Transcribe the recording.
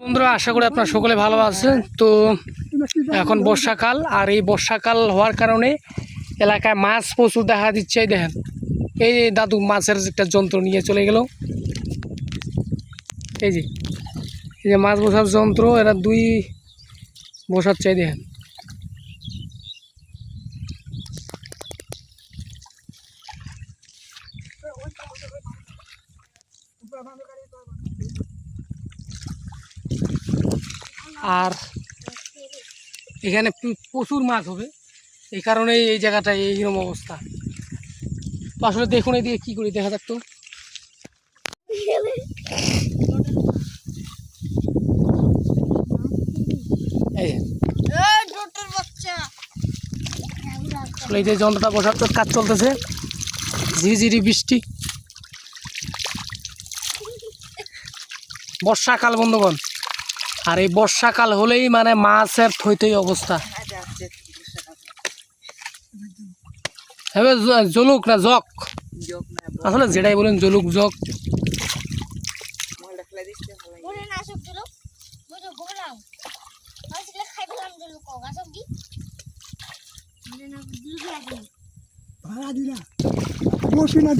বন্ধুরা, আশা করি আপনারা সকলে ভালো আছেন। তো এখন বর্ষাকাল, আর এই বর্ষাকাল হওয়ার কারণে এলাকায় মাছ প্রচুর দেখা দিচ্ছে দেখেন। এই দাদু মাছের একটা যন্ত্র নিয়ে চলে গেল। এই যে এই যে মাছ বসার যন্ত্র, এরা দুই বসাচ্ছে, এই দেখেন। আর এখানে প্রচুর মাছ হবে। এই কারণেই এই জায়গাটায় এইরকম অবস্থা। তো আসলে দেখুন এদিকে কী করি দেখা যাক তো। এই যে, যন্ত্রটা বসার তো কাজ চলতেছে। ঝিরিঝিরি বৃষ্টি। বর্ষাকাল বন্ধুগণ আর এই বর্ষাকাল হলেই মানে মাছের থই থই অবস্থা হবে জলুক না জক? আসলে যেটাই বলেন জলুক জক। ভাড়া দিলা। বসে না